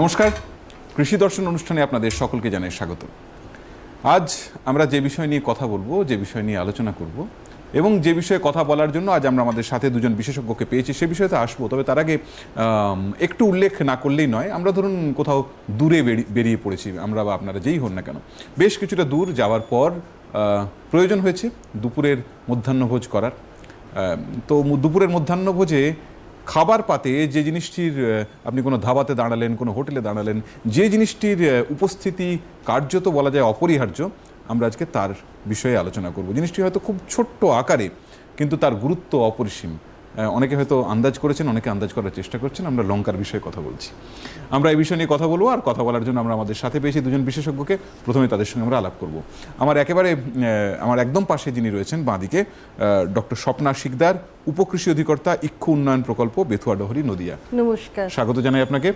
নমস্কার। কৃষি দর্শন অনুষ্ঠানে আপনাদের সকলকে জানাই স্বাগত। আজ আমরা যে বিষয় নিয়ে কথা বলব, যে বিষয় নিয়ে আলোচনা করব এবং যে বিষয়ে কথা বলার জন্য আজ আমরা আমাদের সাথে দুজন বিশেষজ্ঞকে পেয়েছি, সে বিষয়ে তো আসব। তবে তার আগে একটু উল্লেখ না করলেই নয়, আমরা ধরুন কোথাও দূরে বেরিয়ে পড়েছি, আমরা বা আপনারা যেই হন না কেন। বেশ কিছুটা দূর যাওয়ার পর প্রয়োজন হয়েছে দুপুরের মধ্যাহ্নভোজ করার। তো দুপুরের মধ্যাহ্নভোজে খাবার পাতে, যে জিনিসটির আপনি কোনো ধাবাতে দাঁড়ালেন, কোনো হোটেলে দাঁড়ালেন, যে জিনিসটির উপস্থিতি কার্যত বলা যায় অপরিহার্য, আমরা আজকে তার বিষয়ে আলোচনা করব। জিনিসটি হয়তো খুব ছোট্ট আকারে, কিন্তু তার গুরুত্ব অপরিসীম। অনেকে হয়তো আন্দাজ করেছেন অনেকে আন্দাজ করার চেষ্টা করছেন আমরা লঙ্কার বিষয়ে কথা বলছি। আমরা এই বিষয় নিয়ে কথা বলব আর কথা বলার জন্য আমরা আমাদের সাথে পেয়েছি দুজন বিশেষজ্ঞকে প্রথমে তাদের সঙ্গে আমরা আলাপ করব। আমার একেবারে আমার একদম পাশে যিনি রয়েছেন বাঁদিকে ডক্টর স্বপ্না শিকদার উপকৃষি অধিকর্তা ইক্ষু উন্নয়ন প্রকল্প বেথুয়াডহরি নদিয়া। নমস্কার। স্বাগত জানাই আপনাকে।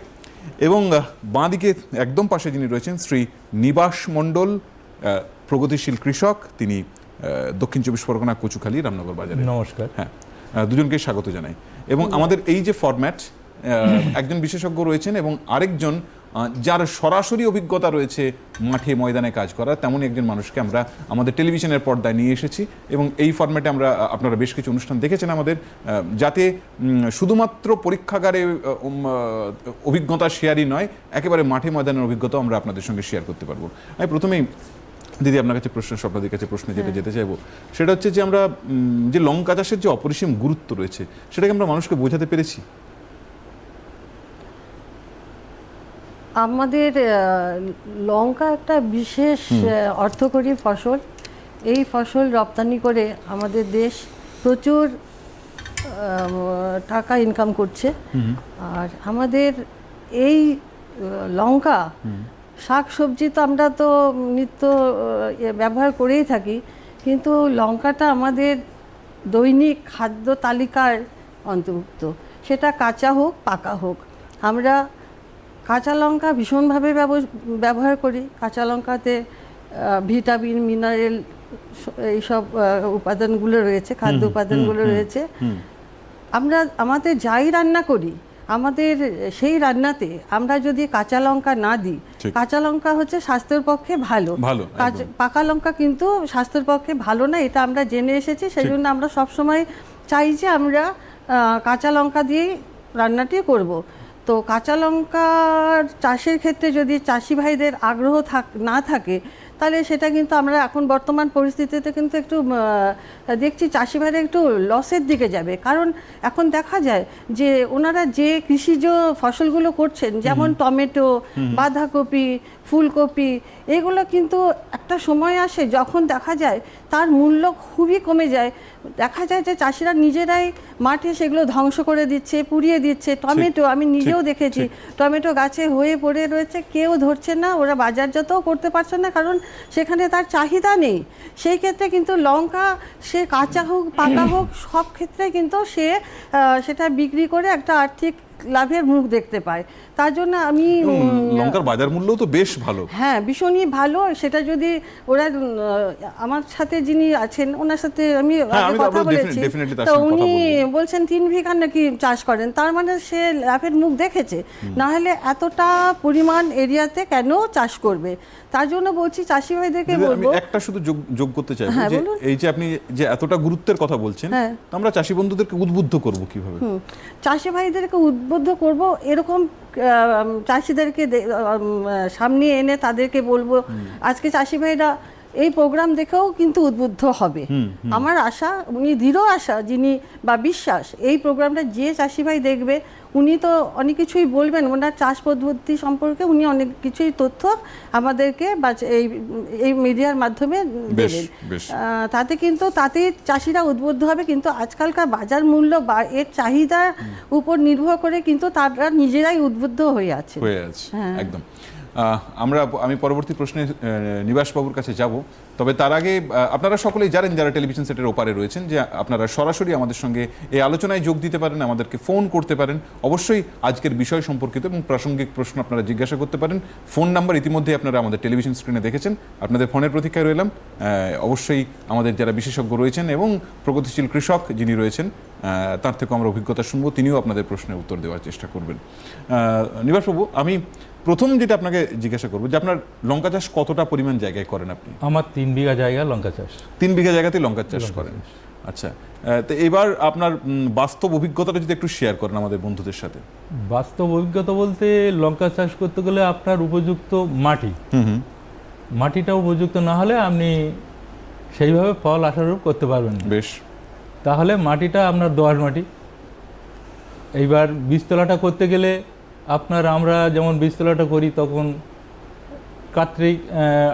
এবং বাঁদিকে একদম পাশে যিনি রয়েছেন শ্রী নিবাস মণ্ডল প্রগতিশীল কৃষক তিনি দক্ষিণ চব্বিশ পরগনা কচুখালী রামনগর বাজারে। নমস্কার। হ্যাঁ। দুজনকে স্বাগত জানাই। এবং আমাদের এই যে ফরম্যাট একজন বিশেষজ্ঞ রয়েছেন এবং আরেকজন যার সরাসরি অভিজ্ঞতা রয়েছে মাঠে ময়দানে কাজ করার তেমনই একজন মানুষকে আমরা আমাদের টেলিভিশনের পর্দায় নিয়ে এসেছি এবং এই ফরম্যাটে আমরা আপনারা বেশ কিছু অনুষ্ঠান দেখেছেন আমাদের যাতে শুধুমাত্র পরীক্ষাগারে অভিজ্ঞতা শেয়ারই নয় একেবারে মাঠে ময়দানের অভিজ্ঞতা আমরা আপনাদের সঙ্গে শেয়ার করতে পারব। আমি প্রথমেই দিদি আপনার কাছে প্রশ্ন স্বপ্নাদির কাছে প্রশ্ন যেটা যেতে চাইব সেটা হচ্ছে যে আমরা যে লঙ্কা চাষের যে অপরিসীম গুরুত্ব রয়েছে সেটাকে আমরা মানুষকে বোঝাতে পেরেছি? আমাদের লঙ্কা একটা বিশেষ অর্থকরী ফসল। এই ফসল রপ্তানি করে আমাদের দেশ প্রচুর টাকা ইনকাম করছে। আর আমাদের এই লঙ্কা শাক সবজি তো আমরা তো নিত্য ব্যবহার করেই থাকি কিন্তু লঙ্কাটা আমাদের দৈনিক খাদ্য তালিকার অন্তর্ভুক্ত। সেটা কাঁচা হোক পাকা হোক। আমরা কাঁচা লঙ্কা ভীষণভাবে ব্যব- ব্যবহার করি। কাঁচা লঙ্কাতে ভিটামিন মিনারেল এইসব উপাদানগুলো রয়েছে খাদ্য উপাদানগুলো রয়েছে। আমরা আমাদের যাই রান্না করি আমাদের সেই রান্নাতে আমরা যদি কাঁচা লঙ্কা না দিই কাঁচা লঙ্কা হচ্ছে স্বাস্থ্যের পক্ষে ভালো। পাকা লঙ্কা কিন্তু স্বাস্থ্যের পক্ষে ভালো না এটা আমরা জেনে এসেছি। সেই জন্য আমরা সবসময় চাই যে আমরা কাঁচা লঙ্কা দিয়েই রান্নাটি করব। তো কাঁচা লঙ্কার চাষের ক্ষেত্রে যদি চাষি ভাইদের আগ্রহ থাক না থাকে তাহলে সেটা কিন্তু আমরা এখন বর্তমান পরিস্থিতিতে কিন্তু একটু দেখছি চাষিভাইরা একটু লসের দিকে যাবে। কারণ এখন দেখা যায় যে ওনারা যে কৃষিজ ফসলগুলো করছেন যেমন টমেটো বাঁধাকপি ফুলকপি এগুলো কিন্তু একটা সময় আসে যখন দেখা যায় তার মূল্য খুবই কমে যায়। দেখা যায় যে চাষিরা নিজেরাই মাঠে সেগুলো ধ্বংস করে দিচ্ছে পুড়িয়ে দিচ্ছে। টমেটো আমি নিজেও দেখেছি। টমেটো গাছে হয়ে পড়ে রয়েছে কেউ ধরছে না ওরা বাজারজাতও করতে পারছে না কারণ সেখানে তার চাহিদা নেই। সেই ক্ষেত্রে কিন্তু লঙ্কা সে কাঁচা হোক পাকা হোক সব ক্ষেত্রে কিন্তু সে সেটা বিক্রি করে একটা আর্থিক লাভের মুখ দেখতে পায়। তার জন্য আমি লঙ্কার বাজার মূল্যও তো বেশ ভালো। হ্যাঁ ভীষণই ভালো। সেটা যদি ওরা আমার সাথে যিনি আছেন ওনার সাথে আমি হ্যাঁ, কথা বলেছি। তো উনি বলছেন তিন বিঘা নাকি চাষ করেন? তার মানে সে লাভের মুখ দেখেছে। না হলে এতটা পরিমাণ এরিয়াতে কেন চাষ করবে? তার জন্য বলছি চাষি ভাইদেরকে বলব একটা শুধু যোগ যোগ করতে চাই হ্যাঁ, যে এই যে আপনি যে এতটা গুরুত্বের কথা বলছেন হ্যাঁ। আমরা চাষি বন্ধুদেরকে উদ্বুদ্ধ করব কীভাবে? চাষি ভাইদেরকে উদ্বুদ্ধ করব এরকম চাষিদেরকে সামনে এনে তাদেরকে বলব আজকে চাষি ভাইরা এই প্রোগ্রাম দেখেও কিন্তু উদ্বুদ্ধ হবে। আমার আশা উনি দৃঢ় আশা যিনি বা বিশ্বাস এই প্রোগ্রামটা যে চাষি ভাই দেখবে উনি তো অনেক কিছুই বলবেন ওনার চাষ পদ্ধতি সম্পর্কে উনি অনেক কিছুই তথ্য আমাদেরকে বা এই এই মিডিয়ার মাধ্যমে দেবেন। তাতে কিন্তু তাতেই চাষিরা উদ্বুদ্ধ হবে কিন্তু আজকালকার বাজার মূল্য বা এর চাহিদার উপর নির্ভর করে কিন্তু তারা নিজেরাই উদ্বুদ্ধ হয়ে আছে। হয়ে আছে। একদম। আমরা আমি পরবর্তী প্রশ্নে নিবাসবাবুর কাছে যাব। তবে তার আগে আপনারা সকলেই জানেন যারা টেলিভিশন সেটের ওপারে রয়েছেন যে আপনারা সরাসরি আমাদের সঙ্গে এই আলোচনায় যোগ দিতে পারেন, আমাদেরকে ফোন করতে পারেন। অবশ্যই আজকের বিষয় সম্পর্কিত এবং প্রাসঙ্গিক প্রশ্ন আপনারা জিজ্ঞাসা করতে পারেন। ফোন নাম্বার ইতিমধ্যে আপনারা আমাদের টেলিভিশন স্ক্রিনে দেখেছেন। আপনাদের ফোনের প্রতীক্ষায় রইলাম। অবশ্যই আমাদের যারা বিশেষজ্ঞ রয়েছেন এবং প্রগতিশীল কৃষক যিনি রয়েছেন তার থেকে আমরা অভিজ্ঞতা শুনব, তিনিও আপনাদের প্রশ্নের উত্তর দেওয়ার চেষ্টা করবেন। নিবাসবাবু, আমি প্রথম যেটা আপনাকে জিজ্ঞাসা করব যে আপনার লঙ্কা চাষ কতটা পরিমাণ জায়গায় করেন আপনি? আমার তিন বিঘা জায়গা লঙ্কা চাষ। তিন বিঘা জায়গাতেই লঙ্কা চাষ করেন? আচ্ছা তো এবার আপনার বাস্তব অভিজ্ঞতাটা যদি একটু শেয়ার করেন আমাদের বন্ধুদের সাথে। বাস্তব অভিজ্ঞতা বলতে লঙ্কা চাষ করতে গেলে আপনার উপযুক্ত মাটি। মাটিটা উপযুক্ত না হলে আপনি সেইভাবে ফল আশারূপ করতে পারবেন বেশ। তাহলে মাটিটা আপনার দোআঁশ মাটি। এইবার বীজতলাটা করতে গেলে আপনার আমরা যেমন বীজতলাটা করি তখন কার্তিক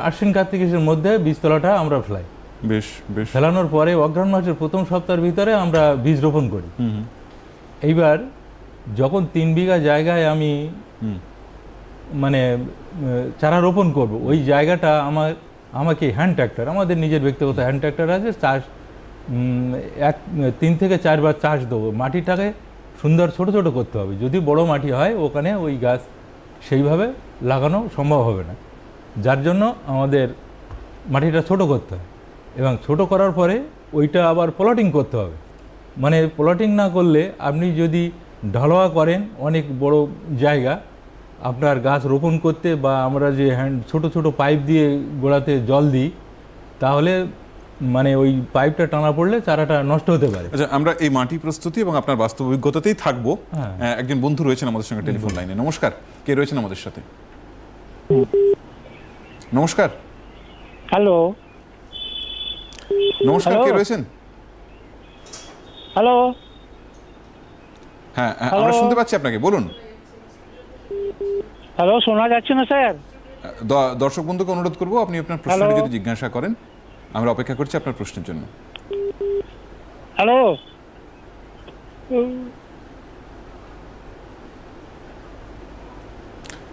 আশ্বিন কার্তিকের মধ্যে বীজতলাটা আমরা ফেলাই। বেশ বেশ। ফেলানোর পরে অগ্রহণ মাসের প্রথম সপ্তাহের ভিতরে আমরা বীজ রোপণ করি। এইবার যখন তিন বিঘা জায়গায় আমি মানে চারা রোপণ করব ওই জায়গাটা আমার আমাকে হ্যান্ড ট্র্যাক্টর আমাদের নিজের ব্যক্তিগত হ্যান্ড ট্র্যাক্টর আছে চাষ এক তিন থেকে চারবার চাষ দেবো। মাটিটাকে সুন্দর ছোট ছোট করতে হবে। যদি বড় মাটি হয়, ওখানে ওই গাছ সেইভাবে লাগানো সম্ভব হবে না। যার জন্য আমাদের মাটিটা ছোট করতে হয় এবং ছোট করার পরে ওইটা আবার প্লটিং করতে হবে। মানে প্লটিং না করলে আপনি যদি ঢালোয়া করেন অনেক বড় জায়গা, আপনার গাছ রোপণ করতে বা আমরা যে হ্যান্ড ছোট ছোট পাইপ দিয়ে গোড়াতে জল দিই, তাহলে মানে ওই পাইপটা টানা পড়লে চারাটা নষ্ট হতে পারে। আচ্ছা আমরা এই মাটি প্রস্তুতি এবং আপনার বাস্তব অভিজ্ঞতাতেই থাকব। হ্যাঁ। একজন বন্ধু রয়েছেন আমাদের সঙ্গে টেলিফোন লাইনে। নমস্কার। কে রয়েছেন আমাদের সাথে? নমস্কার। হ্যালো। নমস্কার কে রয়েছেন? হ্যালো। হ্যাঁ হ্যাঁ, আমরা শুনতে পাচ্ছি আপনাকে বলুন। হ্যালো শোনা যাচ্ছে না স্যার? দর্শক বন্ধুকে অনুরোধ করব আপনি আপনার প্রশ্নটি যদি জিজ্ঞাসা করেন। আমরা অপেক্ষা করছি আপনার প্রশ্নের জন্য। হ্যালো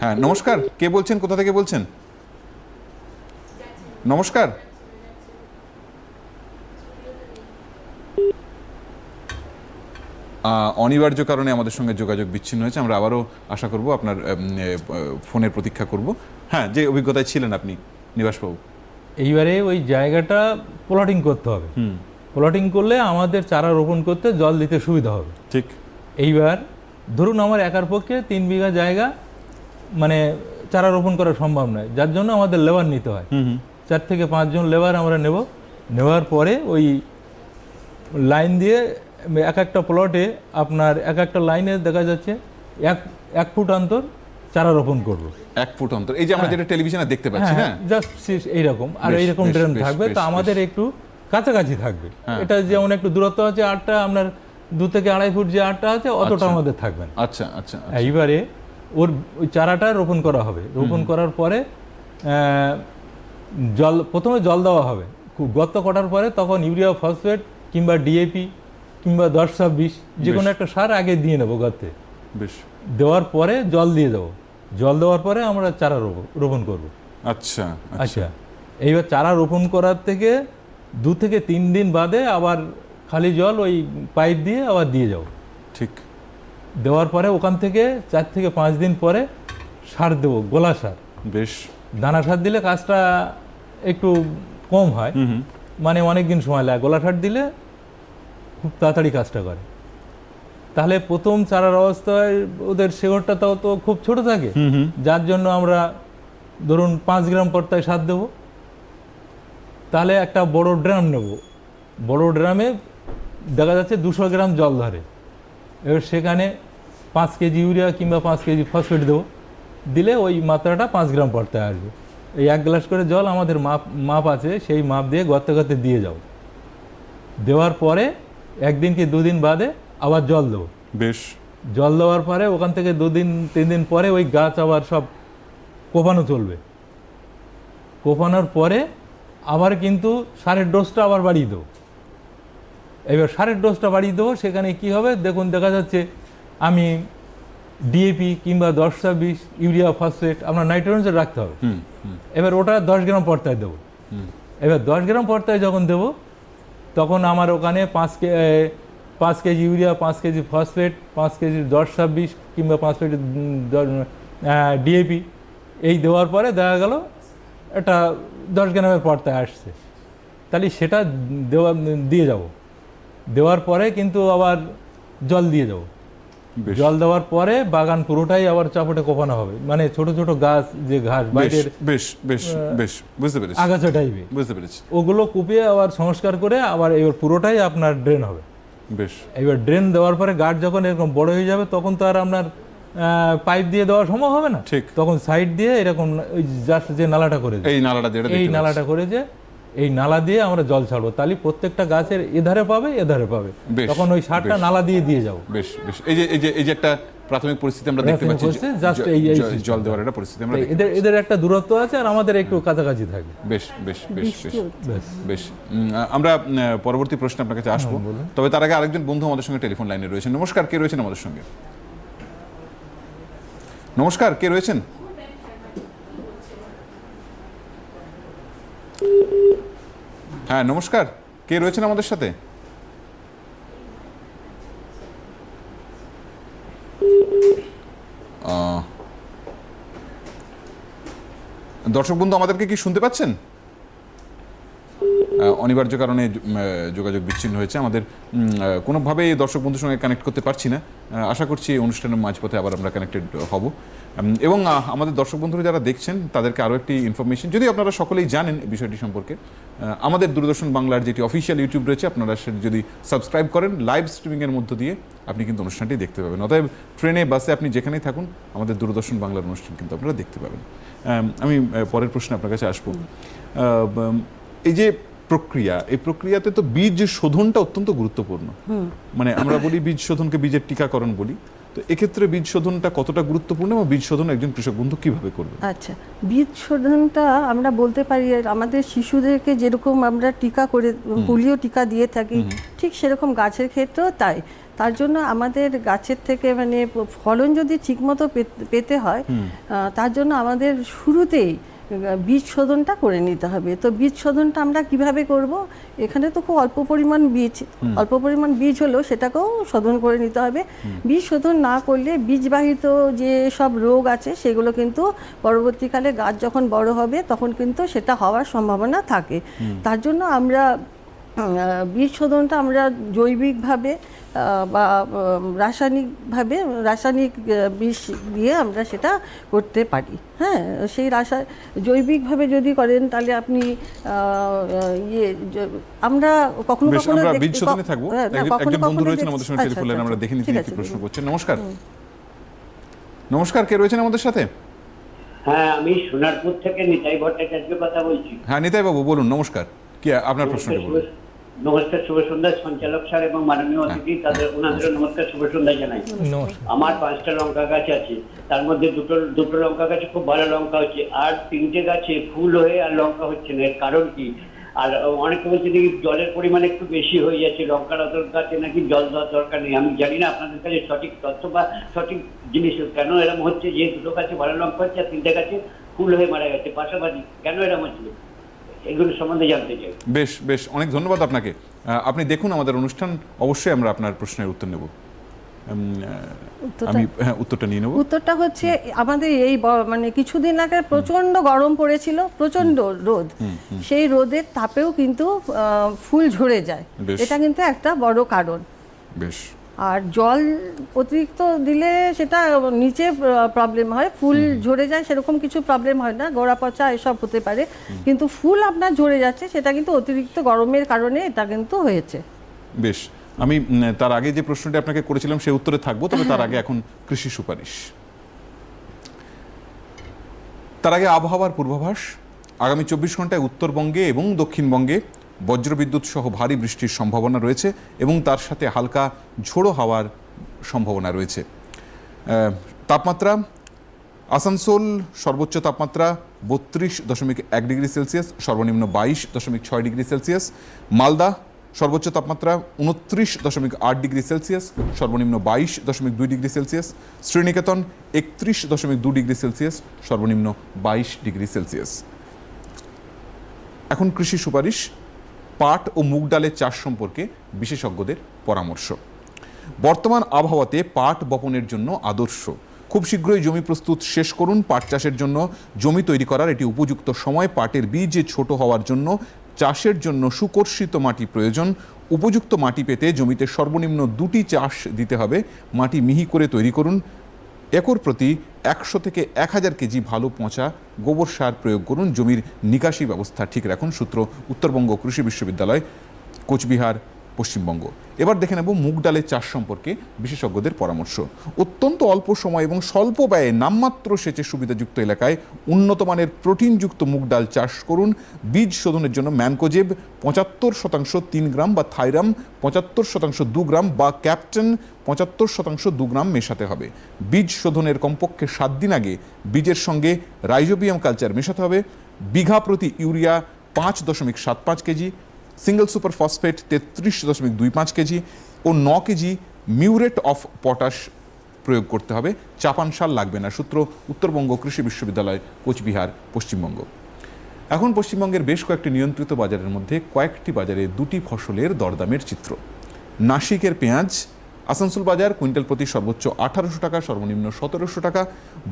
হ্যাঁ নমস্কার। কে বলছেন? কোথা থেকে বলছেন? নমস্কার। অনিবার্য কারণে আমাদের সঙ্গে যোগাযোগ বিচ্ছিন্ন হয়েছে। আমরা আবারও আশা করব আপনার ফোনের প্রতীক্ষা করব। হ্যাঁ যে অভিজ্ঞতায় ছিলেন আপনি নিবাসবাবু। এইবারে ওই জায়গাটা প্লটিং করতে হবে। হুম। প্লটিং করলে আমাদের চারা রোপণ করতে জল দিতে সুবিধা হবে। ঠিক। এইবার ধরুন আমার একার পক্ষে তিন বিঘা জায়গা মানে চারা রোপণ করা সম্ভব নয় যার জন্য আমাদের লেবার নিতে হয়। চার থেকে পাঁচজন লেবার আমরা নেব। নেওয়ার পরে ওই লাইন দিয়ে এক একটা প্লটে আপনার এক একটা লাইনে দেখা যাচ্ছে এক এক ফুট অন্তর চারা রোপণ করব। এক ফুট অন্তর। এই যে আমরা যেটা টেলিভিশনে দেখতে পাচ্ছি হ্যাঁ জাস্ট এইরকম। আর এইরকম ড্রেন থাকবে তো আমাদের একটু কাছাকাছি থাকবে। হ্যাঁ। এটা যেমন একটু দূরত্ব আছে আটটা আপনার দু থেকে আড়াই ফুট যে আটটা আছে অতটা আচ্ছা। আমাদের থাকবে না। আচ্ছা আচ্ছা আচ্ছা। এইবারে ওর ওই চারাটা রোপণ করা হবে। রোপণ করার পরে জল প্রথমে জল দেওয়া হবে। গর্ত করার পরে তখন ইউরিয়া ফসফেট কিংবা ডিএপি কিংবা দশ ছাব্বিশ যে কোনো একটা সার আগে দিয়ে নেব গর্তে। বেশ। দেওয়ার পরে জল দিয়ে দেবো। জল দেওয়ার পরে আমরা চারা রোপ- রোপণ করব। আচ্ছা আচ্ছা। আচ্ছা। এইবার চারা রোপণ করার থেকে দু থেকে তিন দিন বাদে আবার খালি জল ওই পাইপ দিয়ে আবার দিয়ে যাও ঠিক। দেওয়ার পরে ওখান থেকে চার থেকে পাঁচ দিন পরে সার দেবো গোলা সার। বেশ। দানা সার দিলে কাজটা একটু কম হয়। মানে অনেক দিন সময় লাগে। গোলা সার দিলে খুব তাড়াতাড়ি কাজটা করে। তাহলে প্রথম চারার অবস্থায় ওদের শেকড়টা তাও তো খুব ছোট থাকে। যার জন্য আমরা ধরুন পাঁচ গ্রাম পর্তায় সার দেবো। তাহলে একটা বড় ড্রাম নেব। বড় ড্রামে দেখা যাচ্ছে দুশো গ্রাম জল ধরে। এবার সেখানে পাঁচ কেজি ইউরিয়া কিংবা পাঁচ কেজি ফসফেট দেবো। দিলে ওই মাত্রাটা পাঁচ গ্রাম পর্তায় আসবে। এই এক গ্লাস করে জল আমাদের মাপ মাপ আছে সেই মাপ দিয়ে গর্তে গর্তে দিয়ে যাও দেওয়ার পরে একদিন কি দুদিন বাদে আবার জল দেবো। বেশ। জল দেওয়ার পরে ওখান থেকে দুদিন তিন দিন পরে ওই গাছ আবার সব কোপানো চলবে। কোপানোর পরে আবার কিন্তু সারের ডোজটা আবার বাড়িয়ে দেবো। এবার সারের ডোজটা বাড়িয়ে দেবো সেখানে কি হবে? দেখুন দেখা যাচ্ছে আমি ডিএপি কিংবা দশ ছাব্বিশ ইউরিয়া ফসফেট আপনার নাইট্রোজেন রাখতে হবে। এবার ওটা দশ গ্রাম পর্তায় দেবো। এবার দশ গ্রাম পর্তায় যখন দেবো তখন আমার ওখানে পাঁচ কে পাঁচ কেজি ইউরিয়া পাঁচ কেজি ফসফেট পাঁচ কেজি দশ ছাব্বিশ কিংবা পাঁচ কেজি ডিএপি এই দেওয়ার পরে দেখা গেল একটা দশ গ্রামের পর্তায় আসছে। তাহলে সেটা দেওয়া দিয়ে যাব। দেওয়ার পরে কিন্তু আবার জল দিয়ে যাব। জল দেওয়ার পরে বাগান পুরোটাই আবার চাপটে কোপানো হবে। মানে ছোট ছোট গাছ যে ঘাস বাইরের বেশ বেশ বেশ বুঝতে পেরেছি। আগাছা টাইপের বুঝতে পেরেছি। ওগুলো কুপিয়ে আবার সংস্কার করে আবার এবার পুরোটাই আপনার ড্রেন হবে। বেশ। এবার ড্রেন দেওয়ার পরে গাছ যখন এরকম বড় হয়ে যাবে তখন তো আর আপনার পাইপ দিয়ে দেওয়া সম্ভব হবে না? ঠিক। তখন সাইড দিয়ে এরকম ওই জাস্ট যে নালাটা করে এই নালাটা এই নালাটা করে যে এই নালা দিয়ে আমরা জল ছাড়বো। তাহলে প্রত্যেকটা গাছের এধারে পাবে এধারে পাবে। তখন ওই সারটা নালা দিয়ে দিয়ে যাব। বেশ বেশ। এই যে এই যে এই যে একটা প্রাথমিক পরিস্থিতি আমরা দেখতে পাচ্ছি পরিস্থিতি, just জ- এই- এই জল দেওয়ার একটা পরিস্থিতি আমরা এদের এদের একটা দূরত্ব আছে আর আমাদের একটু কাছাকাছি থাকে। বেশ বেশ বেশ বেশ বেশ। আমরা পরবর্তী প্রশ্ন আপনার কাছে আসব। তবে তার আগে আরেকজন বন্ধু আমাদের সঙ্গে টেলিফোন লাইনে রয়েছেন। নমস্কার কে রয়েছেন আমাদের সঙ্গে? নমস্কার কে রয়েছেন? হ্যাঁ নমস্কার। কে রয়েছেন আমাদের সাথে? দর্শক বন্ধু, আমাদেরকে কি শুনতে পাচ্ছেন? অনিবার্য কারণে যোগাযোগ বিচ্ছিন্ন হয়েছে। আমাদের কোনোভাবেই দর্শক বন্ধুর সঙ্গে কানেক্ট করতে পারছি না। আশা করছি অনুষ্ঠানের মাঝপথে আবার আমরা কানেক্টেড হব। এবং আমাদের দর্শক বন্ধুরা যারা দেখছেন তাদেরকে আরও একটি ইনফরমেশন যদি আপনারা সকলেই জানেন এই বিষয়টি সম্পর্কে আমাদের দূরদর্শন বাংলার যেটি অফিসিয়াল ইউটিউব রয়েছে আপনারা সেটি যদি সাবস্ক্রাইব করেন লাইভ স্ট্রিমিংয়ের মধ্য দিয়ে আপনি কিন্তু অনুষ্ঠানটি দেখতে পাবেন। অতএব ট্রেনে বাসে আপনি যেখানেই থাকুন আমাদের দূরদর্শন বাংলার অনুষ্ঠান কিন্তু আপনারা দেখতে পাবেন। আমি পরের প্রশ্নে আপনার কাছে আসব। এই যে প্রক্রিয়া এই প্রক্রিয়াতে তো বীজ শোধনটা অত্যন্ত গুরুত্বপূর্ণ। মানে আমরা বলি বীজ শোধনকে বীজের টিকাকরণ বলি। তো এক্ষেত্রে বীজ শোধনটা কতটা গুরুত্বপূর্ণ এবং বীজ শোধন একজন কৃষক বন্ধু কীভাবে করবে? আচ্ছা বীজ শোধনটা আমরা বলতে পারি আমাদের শিশুদেরকে যেরকম আমরা টিকা করে পোলিও টিকা দিয়ে থাকি ঠিক সেরকম গাছের ক্ষেত্রেও তাই। তার জন্য আমাদের গাছের থেকে মানে ফলন যদি ঠিকমতো পেতে হয় তার জন্য আমাদের শুরুতেই বীজ শোধনটা করে নিতে হবে। তো বীজ শোধনটা আমরা কীভাবে করব? এখানে তো খুব অল্প পরিমাণ বীজ অল্প পরিমাণ বীজ হলেও সেটাকেও শোধন করে নিতে হবে। বীজ শোধন না করলে বীজবাহিত যে সব রোগ আছে সেগুলো কিন্তু পরবর্তীকালে গাছ যখন বড় হবে তখন কিন্তু সেটা হওয়ার সম্ভাবনা থাকে। তার জন্য আমরা বীজ শোধনটা আমরা জৈবিকভাবে আহ, বা রাসায়নিকভাবে রাসায়নিক বিষ দিয়ে আমরা সেটা করতে পারি। হ্যাঁ সেই রাসা জৈবিকভাবে যদি করেন তাহলে আপনি ইয়ে আমরা কখনো কখনো বীজ শোধনে থাকব। হ্যাঁ, একজন- বন্ধু রয়েছেন আমাদের সঙ্গে আচ্ছা, টেলিফোন লাইনে আচ্ছা, আমরা দেখে নিচ্ছি ঠিক কি আছে, প্রশ্ন করছেন নমস্কার। নমস্কার কে রয়েছেন আমাদের সাথে? হ্যাঁ আমি সোনারপুর থেকে নিতাই ভট্টাচার্য কথা বলছি। হ্যাঁ নিতাই বাবু বলুন নমস্কার। কি আপনার প্রশ্নটা বলুন। নমস্কার শুভ সন্ধ্যা সঞ্চালক স্যার এবং মাননীয় অতিথি তাদের ওনাদেরও নমস্কার শুভ সন্ধ্যা জানাই। আমার পাঁচটা লঙ্কা গাছ আছে তার মধ্যে দুটো দুটো লঙ্কা গাছে খুব ভালো লঙ্কা হচ্ছে আর তিনটে গাছে ফুল হয়ে আর লঙ্কা হচ্ছে না এর কারণ কি? আর অনেকে বলছে যে জলের পরিমাণ একটু বেশি হয়ে যাচ্ছে লঙ্কার গাছে নাকি জল দেওয়ার দরকার নেই আমি জানি না আপনাদের কাছে সঠিক তথ্য বা সঠিক জিনিস কেন এরকম হচ্ছে যে দুটো গাছে ভালো লঙ্কা হচ্ছে আর তিনটে গাছে ফুল হয়ে মারা গেছে পাশাপাশি কেন এরকম হচ্ছে? এগুলো সম্বন্ধে জানতে চাই। বেশ বেশ অনেক ধন্যবাদ আপনাকে। আপনি দেখুন আমাদের অনুষ্ঠান অবশ্যই আমরা আপনার প্রশ্নের উত্তর নেব। উত্তরটা- আমি হ্যাঁ উত্তরটা নিয়ে নেব। উত্তরটা হচ্ছে আমাদের এই মানে কিছুদিন আগে প্রচণ্ড গরম পড়েছিল প্রচণ্ড রোদ। সেই রোদের তাপেও কিন্তু ফুল ঝরে যায়। এটা কিন্তু একটা বড় কারণ। বেশ। আর জল অতিরিক্ত দিলে সেটা নিচে প্রবলেম হয় ফুল ঝরে যায় সেরকম কিছু প্রবলেম হয় না গোড়া পচা এসব হতে পারে। কিন্তু ফুল আপনার ঝরে যাচ্ছে সেটা কিন্তু অতিরিক্ত গরমের কারণে এটা কিন্তু হয়েছে। বেশ আমি তার আগে যে প্রশ্নটি আপনাকে করেছিলাম সেই উত্তরে থাকব তবে তার আগে এখন কৃষি সুপারিশ। তার আগে আবহাওয়ার পূর্বাভাস আগামী চব্বিশ ঘন্টায় উত্তরবঙ্গে এবং দক্ষিণবঙ্গে বজ্রবিদ্যুৎ সহ ভারী বৃষ্টির সম্ভাবনা রয়েছে এবং তার সাথে হালকা ঝোড়ো হাওয়ার সম্ভাবনা রয়েছে। তাপমাত্রা, আসানসোল সর্বোচ্চ তাপমাত্রা বত্রিশ দশমিক এক ডিগ্রি সেলসিয়াস, সর্বনিম্ন বাইশ দশমিক ছয় ডিগ্রি সেলসিয়াস। মালদা সর্বোচ্চ তাপমাত্রা উনত্রিশ দশমিক আট ডিগ্রি সেলসিয়াস, সর্বনিম্ন বাইশ দশমিক দুই ডিগ্রি সেলসিয়াস। শ্রীনিকেতন একত্রিশ দশমিক দু ডিগ্রি সেলসিয়াস, সর্বনিম্ন বাইশ ডিগ্রি সেলসিয়াস। এখন কৃষি সুপারিশ পাট ও মুগ ডালের চাষ সম্পর্কে বিশেষজ্ঞদের পরামর্শ। বর্তমান আবহাওয়াতে পাট বপনের জন্য আদর্শ। খুব শীঘ্রই জমি প্রস্তুত শেষ করুন। পাট চাষের জন্য জমি তৈরি করার এটি উপযুক্ত সময়। পাটের বীজ ছোট হওয়ার জন্য চাষের জন্য সুকর্ষিত মাটি প্রয়োজন। উপযুক্ত মাটি পেতে জমিতে সর্বনিম্ন দুটি চাষ দিতে হবে। মাটি মিহি করে তৈরি করুন। একর প্রতি একশো থেকে এক হাজার কেজি ভালো পচা গোবর সার প্রয়োগ করুন। জমির নিকাশি ব্যবস্থা ঠিক রাখুন, সূত্র উত্তরবঙ্গ কৃষি বিশ্ববিদ্যালয়, কোচবিহার। পশ্চিমবঙ্গ। এবার দেখে নেব মুগ ডালের চাষ সম্পর্কে বিশেষজ্ঞদের পরামর্শ। অত্যন্ত অল্প সময় এবং স্বল্প ব্যয়ে নামমাত্র সেচের সুবিধাযুক্ত এলাকায় উন্নত মানের প্রোটিনযুক্ত মুগ ডাল চাষ করুন। বীজ শোধনের জন্য ম্যানকোজেব পঁচাত্তর শতাংশ তিন গ্রাম বা থাইরাম পঁচাত্তর শতাংশ দু গ্রাম বা ক্যাপ্টেন পঁচাত্তর শতাংশ দু গ্রাম মেশাতে হবে। বীজ শোধনের কমপক্ষে সাত দিন আগে বীজের সঙ্গে রাইজোবিয়াম কালচার মেশাতে হবে। বিঘা প্রতি ইউরিয়া পাঁচ দশমিক সাত পাঁচ কেজি সিঙ্গেল সুপার ফসফেট তেত্রিশ দশমিক দুই পাঁচ কেজি ও ন কেজি মিউরেট অফ পটাশ প্রয়োগ করতে হবে। চাপান সার লাগবে না, সূত্র উত্তরবঙ্গ কৃষি বিশ্ববিদ্যালয়, কোচবিহার, পশ্চিমবঙ্গ। এখন পশ্চিমবঙ্গের বেশ কয়েকটি নিয়ন্ত্রিত বাজারের মধ্যে কয়েকটি বাজারে দুটি ফসলের দরদামের চিত্র। নাসিকের পেঁয়াজ আসানসোল বাজার কুইন্টাল প্রতি সর্বোচ্চ আঠারোশো টাকা, সর্বনিম্ন সতেরোশো টাকা।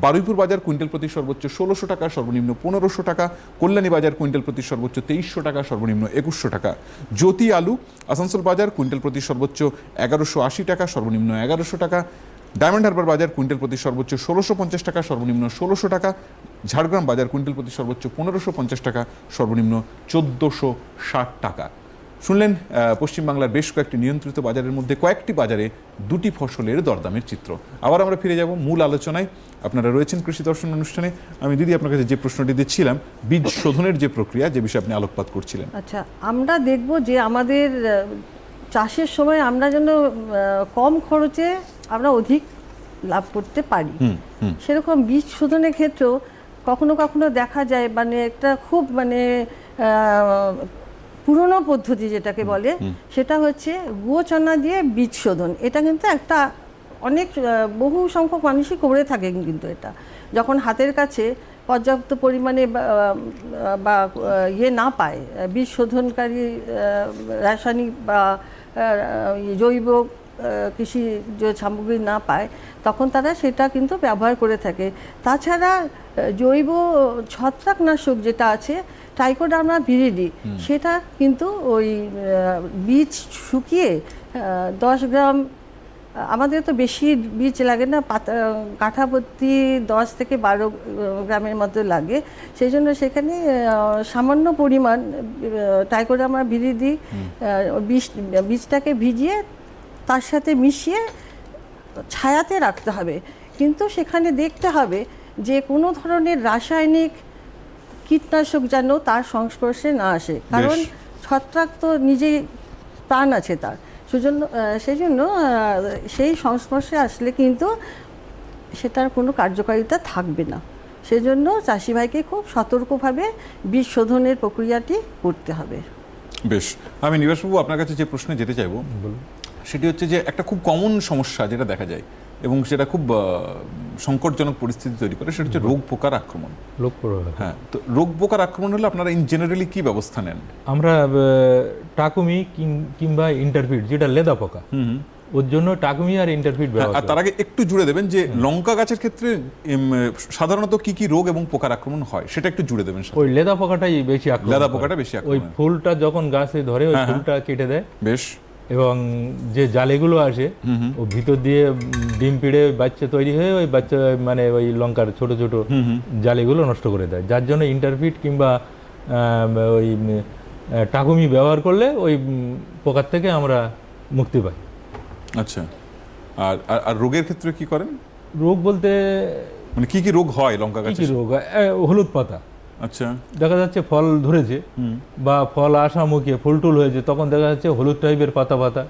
বারুইপুর বাজার কুইন্টাল প্রতি সর্বোচ্চ ষোলোশো টাকা, সর্বনিম্ন পনেরোশো টাকা। কল্যাণী বাজার কুইন্টাল প্রতি সর্বোচ্চ তেইশশো টাকা, সর্বনিম্ন একুশশো টাকা। জ্যোতি আলু, আসানসোল বাজার কুইন্টাল প্রতি সর্বোচ্চ এগারোশো আশি টাকা, সর্বনিম্ন এগারোশো টাকা। ডায়মন্ড হারবার বাজার কুইন্টাল প্রতি সর্বোচ্চ ষোলোশো পঞ্চাশ টাকা, সর্বনিম্ন ষোলোশো টাকা। ঝাড়গ্রাম বাজার কুইন্টাল প্রতি সর্বোচ্চ পনেরোশো পঞ্চাশ টাকা, সর্বনিম্ন চোদ্দোশো ষাট টাকা। শুনলেন পশ্চিমবাংলার বেশ কয়েকটি নিয়ন্ত্রিত বাজারের মধ্যে কয়েকটি বাজারে দুটি ফসলের দরদামের চিত্র। আবার আমরা ফিরে যাব মূল আলোচনায়। আপনারা রয়েছেন কৃষি দর্শন অনুষ্ঠানে। আমি দিদি আপনার কাছে যে প্রশ্নটি দিচ্ছিলাম বীজ শোধনের যে প্রক্রিয়া যে বিষয়ে আপনি আলোকপাত করছিলেন। আচ্ছা আমরা দেখব যে আমাদের চাষের সময় আমরা যেন কম খরচে আমরা অধিক লাভ করতে পারি। সেরকম বীজ শোধনের ক্ষেত্রেও কখনো কখনো দেখা যায় মানে একটা খুব মানে পুরনো পদ্ধতি যেটাকে বলে সেটা হচ্ছে গুয়োচনা দিয়ে বীজ শোধন। এটা কিন্তু একটা অনেক বহু সংখ্যক মানুষই করে থাকে কিন্তু এটা। যখন হাতের কাছে পর্যাপ্ত পরিমাণে বা, ইয়ে না পায় বীজ শোধনকারী রাসায়নিক বা জৈব কৃষি যে সামগ্রী না পায় তখন তারা সেটা কিন্তু ব্যবহার করে থাকে। তাছাড়া জৈব ছত্রাকনাশক যেটা আছে টাইকোডার্মা ভিরিডি সেটা কিন্তু ওই বীজ শুকিয়ে দশ গ্রাম আমাদের তো বেশি বীজ লাগে না পাতা কাঠাপত্তি দশ থেকে বারো গ্রামের মতো লাগে। সেই জন্য সেখানে সামান্য পরিমাণ টাইকোডামা ভিড়ি দিই। বীজ বীজটাকে ভিজিয়ে তার সাথে মিশিয়ে ছায়াতে রাখতে হবে। কিন্তু সেখানে দেখতে হবে যে কোনো ধরনের রাসায়নিক কীটনাশক যেন তার সংস্পর্শে না আসে। কারণ ছত্রাক তো নিজেই প্রাণ আছে তার। সেজন্য সেই জন্য সেই সংস্পর্শে আসলে কিন্তু সেটার কোনো কার্যকারিতা থাকবে না। সেজন্য চাষি ভাইকে খুব সতর্কভাবে বীজ শোধনের প্রক্রিয়াটি করতে হবে। বেশ। আমি নিবাসবাবু আপনার কাছে যে প্রশ্নে যেতে চাইব সেটি হচ্ছে যে একটা খুব কমন সমস্যা যেটা দেখা যায়। এবং সেটা খুব সংকটজনক পরিস্থিতি তৈরি করে সেটা হচ্ছে রোগ পোকার আক্রমণ। রোগ। হ্যাঁ তো রোগ পোকার আক্রমণ হলে আপনারা ইন জেনারেলি কী ব্যবস্থা নেন? আমরা টাকুমি কিংবা ইন্টারফিট যেটা লেদা পোকা ওর জন্য টাকুমি আর ইন্টারফিট হ্যাঁ, আর তার আগে একটু জুড়ে দেবেন যে লঙ্কা গাছের ক্ষেত্রে সাধারণত কি কি রোগ এবং পোকার আক্রমণ হয়? সেটা একটু জুড়ে দেবেন ওই লেদা পোকাটাই বেশি লেদা পোকাটা বেশি ওই ফুলটা যখন গাছে ধরে ওই হ্যাঁ, হ্যাঁ। ফুলটা কেটে দেয়। বেশ। এবং যে জালেগুলো আসে ও ভিতর দিয়ে ডিম পিড়ে বাচ্চা তৈরি হয়ে ওই বাচ্চা মানে ওই লঙ্কার ছোট ছোট জালেগুলো নষ্ট করে দেয়। যার জন্য ইন্টারফিট কিংবা ওই টাকুমি ব্যবহার করলে ওই পোকার থেকে আমরা মুক্তি পাই। আচ্ছা। আর আর- রোগের ক্ষেত্রে কি করেন? রোগ বলতে মানে কি কি রোগ হয় লঙ্কা গাছে? কি রোগ? হলুদ পাতা। আচ্ছা। দেখা যাচ্ছে ফল ধরেছে বা ফল আসা মুখে ফুল টুল হয়েছে তখন দেখা যাচ্ছে হলুদ টাইপের পাতা পাতা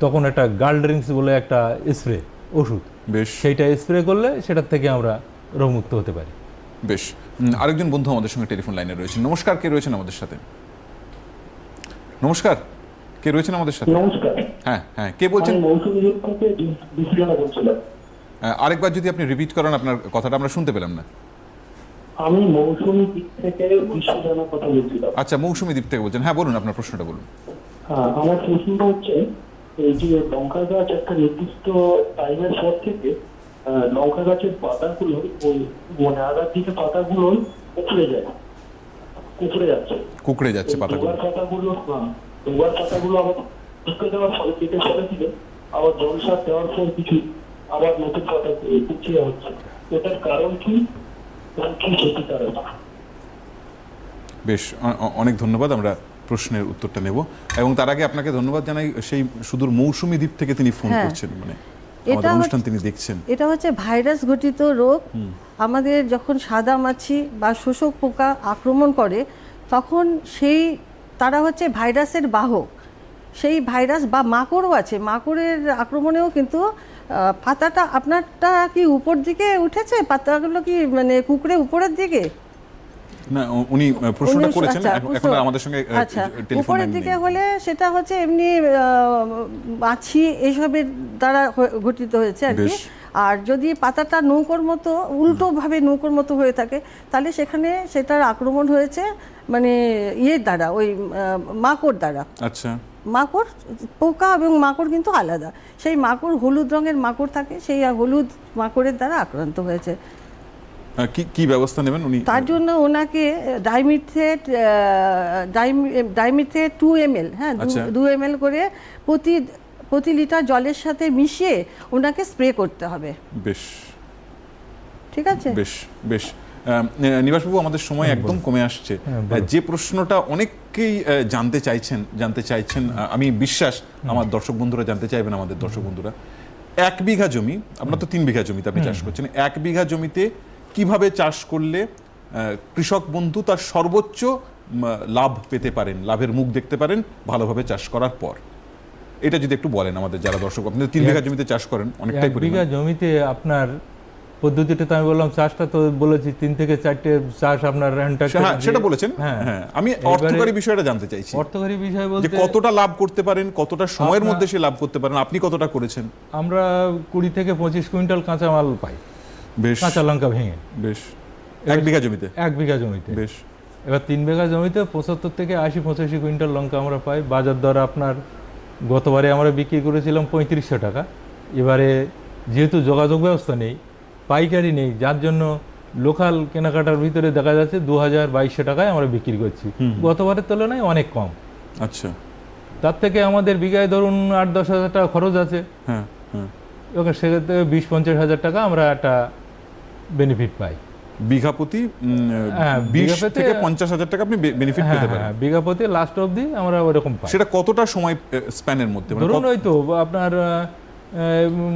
তখন একটা গার্ল ড্রিঙ্কস বলে একটা স্প্রে ওষুধ। বেশ। সেইটা স্প্রে করলে সেটার থেকে আমরা রোগমুক্ত হতে পারি। বেশ। আরেকজন বন্ধু আমাদের সঙ্গে টেলিফোন লাইনে রয়েছে। নমস্কার কে রয়েছেন আমাদের সাথে? নমস্কার কে রয়েছেন আমাদের সাথে? নমস্কার। হ্যাঁ হ্যাঁ কে বলছেন? আরেকবার যদি আপনি রিপিট করেন আপনার কথাটা আমরা শুনতে পেলাম না। আমি মৌসুমী দিক থেকে বিশ্লেষণের কথা বলছিলাম। আচ্ছা মৌসুমী দ্বীপ থেকে বলছেন। হ্যাঁ বলুন আপনার প্রশ্নটা বলুন। হ্যাঁ আমার প্রশ্নটা হচ্ছে এই যে লঙ্কা গাছ একটা নির্দিষ্ট টাইমের পর থেকে লঙ্কা গাছের পাতাগুলো ওই মানে আগার দিকে পাতাগুলো উপড়ে যায়। কুকুরে যাচ্ছে। কুকড়ে যাচ্ছে পাতাগুলো। পাতাগুলো হ্যাঁ, ডোবার পাতাগুলো আবার ঢুকে দেওয়ার ফলে কেটে ফেলেছিল আবার জল সার দেওয়ার পর কিছু আবার নতুন পাতা কুচিয়ে হচ্ছে এটার কারণ কি? বেশ অনেক ধন্যবাদ আমরা প্রশ্নের উত্তরটা নেব। এবং তার আগে আপনাকে ধন্যবাদ জানাই সেই সুদূর মৌসুমী দ্বীপ থেকে তিনি ফোন হ্যাঁ। করছেন মানে এটা অনুষ্ঠান তিনি দেখছেন। এটা হচ্ছে ভাইরাস ঘটিত রোগ। আমাদের যখন সাদা মাছি বা শোষক পোকা আক্রমণ করে তখন সেই তারা হচ্ছে ভাইরাসের বাহক। সেই ভাইরাস বা মাকড়ও আছে। মাকড়ের আক্রমণেও কিন্তু পাতাটা আপনারটা কি উপর দিকে উঠেছে? পাতাগুলো কি মানে কুকড়ে উপরের দিকে? না উনি প্রশ্নটা করেছেন আচ্ছা, এখন- আমাদের সঙ্গে আচ্ছা উপরের দিকে হলে সেটা হচ্ছে এমনি মাছি এসবের দ্বারা ঘটিত হয়েছে আর কি। আর যদি পাতাটা নৌকোর মতো উল্টোভাবে নৌকোর মতো হয়ে থাকে তাহলে সেখানে সেটার আক্রমণ হয়েছে মানে ইয়ের দ্বারা ওই মাকড় দ্বারা। আচ্ছা। মাকড় পোকা এবং মাকড় কিন্তু আলাদা। সেই মাকড় হলুদ রঙের মাকড় থাকে সেই হলুদ মাকড়ের দ্বারা আক্রান্ত হয়েছে। কি কি ব্যবস্থা নেবেন উনি? তার জন্য ওনাকে ডাইমিথেট ডাইমিথেট টু এম এল হ্যাঁ দু- আচ্ছা। এম এল করে প্রতি প্রতি লিটার জলের সাথে মিশিয়ে ওনাকে স্প্রে করতে হবে। বেশ। ঠিক আছে? বেশ বেশ। নিবাসবাবু আমাদের সময় একদম কমে আসছে। হ্যাঁ, যে প্রশ্নটা অনেককেই জানতে চাইছেন জানতে চাইছেন আমি বিশ্বাস আমার দর্শক বন্ধুরা জানতে চাইবেন আমাদের দর্শক বন্ধুরা। এক বিঘা জমি আপনার তো তিন বিঘা জমিতে আপনি চাষ করছেন এক বিঘা জমিতে কীভাবে চাষ করলে কৃষক বন্ধু তার সর্বোচ্চ লাভ পেতে পারেন লাভের মুখ দেখতে পারেন ভালোভাবে চাষ করার পর? এটা যদি একটু বলেন আমাদের যারা দর্শক আপনি তিন বিঘা জমিতে চাষ করেন অনেকটাই বিঘা জমিতে আপনার পদ্ধতিটা তো আমি বললাম চাষটা তো বলেছি তিন থেকে চারটে চাষ আপনার হ্যাঁ সেটা বলেছেন। হ্যাঁ। আমি এবারে- অর্থকারী বিষয়টা জানতে চাইছি। অর্থকারী বিষয় বলতে কতটা লাভ করতে পারেন কতটা সময়ের মধ্যে সে লাভ করতে পারেন আপনি কতটা করেছেন? আমরা কুড়ি থেকে পঁচিশ কুইন্টাল কাঁচামাল পাই। বেশ। কাঁচা লঙ্কা ভেঙে। বেশ। এক বিঘা জমিতে? এক বিঘা জমিতে। বেশ। এবার তিন বিঘা জমিতে পঁচাত্তর থেকে আশি পঁচাশি কুইন্টাল লঙ্কা আমরা পাই। বাজার দর আপনার গতবারে আমরা বিক্রি করেছিলাম পঁয়ত্রিশশো টাকা। এবারে যেহেতু যোগাযোগ ব্যবস্থা নেই পাইকারি নেই যার জন্য লোকাল কেনাকাটার ভিতরে দেখা যাচ্ছে দু হাজার বাইশশো টাকায় আমরা বিক্রি করছি। গতবারের তুলনায় অনেক কম। আচ্ছা। তার থেকে আমাদের বিঘায় ধরুন আট দশ হাজার টাকা খরচ আছে। হ্যাঁ হ্যাঁ। এবার সেক্ষেত্রে বিশ পঞ্চাশ হাজার টাকা আমরা একটা বেনিফিট পাই। বিঘা প্রতি হ্যাঁ, বিশ বিঘা থেকে পঞ্চাশ হাজার টাকা আপনি বেনিফিট হ্যাঁ পেতে পারেন। বিঘা প্রতি লাস্ট অবধি আমরা ওরকম পাই। সেটা কতটা সময় স্প্যানের মধ্যে? মানে ধরুন ওই তো আপনার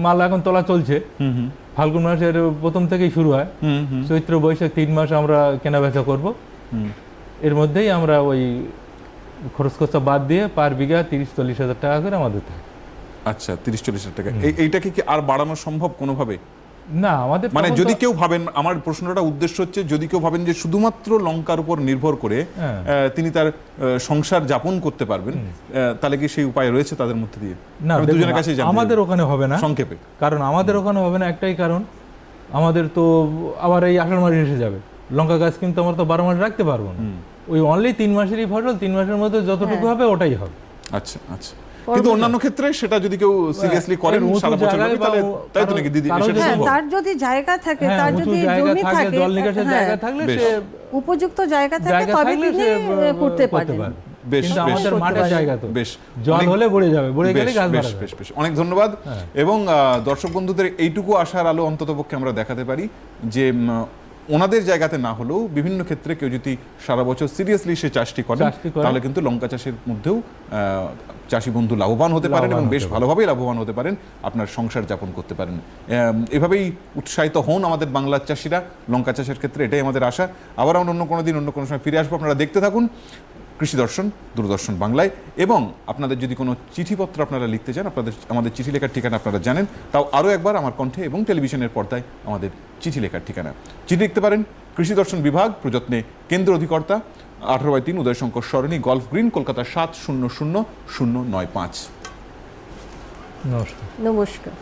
মাল এখন তোলা চলছে। হুম হুম। ফাল্গুন মাসের প্রথম থেকেই শুরু হয়। চৈত্র বৈশাখ তিন মাস আমরা কেনা বেচা করব এর মধ্যেই আমরা ওই খরচ খরচা বাদ দিয়ে পার বিঘা তিরিশ চল্লিশ হাজার টাকা করে আমাদের থাকে। আচ্ছা তিরিশ চল্লিশ হাজার টাকা। এই- এইটাকে কি আর বাড়ানো সম্ভব কোনোভাবে? না আমাদের মানে যদি কেউ ভাবেন আমার প্রশ্নটা উদ্দেশ্য হচ্ছে যদি কেউ ভাবেন যে শুধুমাত্র লঙ্কার উপর নির্ভর করে হ্যাঁ। তিনি তার সংসার যাপন করতে পারবেন তাহলে কি সেই উপায় রয়েছে তাদের মধ্যে দিয়ে? না আমি দুজনের কাছে আমাদের ওখানে হবে না। সংক্ষেপে। কারণ আমাদের ওখানে হবে না একটাই কারণ আমাদের তো আবার এই আষাঢ় মাসে এসে যাবে। লঙ্কা গাছ কিন্তু আমরা তো বারো মাস রাখতে পারব না। ওই অনলি তিন মাসেরই ফসল তিন মাসের মধ্যে যতটুকু হবে ওটাই হবে। আচ্ছা আচ্ছা। কিন্তু অন্যান্য ক্ষেত্রে সেটা যদি কেউ সিরিয়াসলি করেন সারা বছর তাহলে তাই তো নাকি দিদি হ্যাঁ? তার যদি জায়গা থাকে হ্যাঁ তার যদি জমি থাকে জল নিকাশের হ্যাঁ, জায়গা থাকলে সে উপযুক্ত জায়গা থাকে তবে তিনি করতে পারেন। বেশ বেশ। মাঠের জায়গা তো। বেশ জল অনেক- হলে বড়ে যাবে বড়ে গেলে গাছ বেশ, বেশ, বেশ। অনেক ধন্যবাদ। হ্যাঁ। এবং আহ, দর্শক বন্ধুদের এইটুকু আশার আলো অন্তত পক্ষে আমরা দেখাতে পারি যে ওনাদের জায়গাতে না হলেও বিভিন্ন ক্ষেত্রে কেউ যদি সারা বছর সিরিয়াসলি সে চাষটি করে তাহলে কিন্তু লঙ্কা চাষের মধ্যেও চাষি বন্ধু লাভবান হতে পারেন এবং বেশ ভালোভাবেই লাভবান হতে পারেন আপনার সংসার যাপন করতে পারেন। এভাবেই উৎসাহিত হন আমাদের বাংলার চাষিরা লঙ্কা চাষের ক্ষেত্রে এটাই আমাদের আশা। আবার আমরা অন্য কোনো দিন অন্য কোনো সময় ফিরে আসব আপনারা দেখতে থাকুন। কৃষি দর্শন দূরদর্শন বাংলায় এবং আপনাদের যদি কোনো চিঠিপত্র আপনারা লিখতে চান আপনাদের আমাদের চিঠি লেখার ঠিকানা আপনারা জানেন তাও আরও একবার আমার কণ্ঠে এবং টেলিভিশনের পর্দায় আমাদের চিঠি লেখার ঠিকানা। চিঠি লিখতে পারেন কৃষি দর্শন বিভাগ প্রযত্নে কেন্দ্র অধিকর্তা আঠারো বাই তিন উদয়শঙ্কর সরণি গল্ফ গ্রিন কলকাতা সাত শূন্য শূন্য শূন্য নয় পাঁচ। নমস্কার। নমস্কার।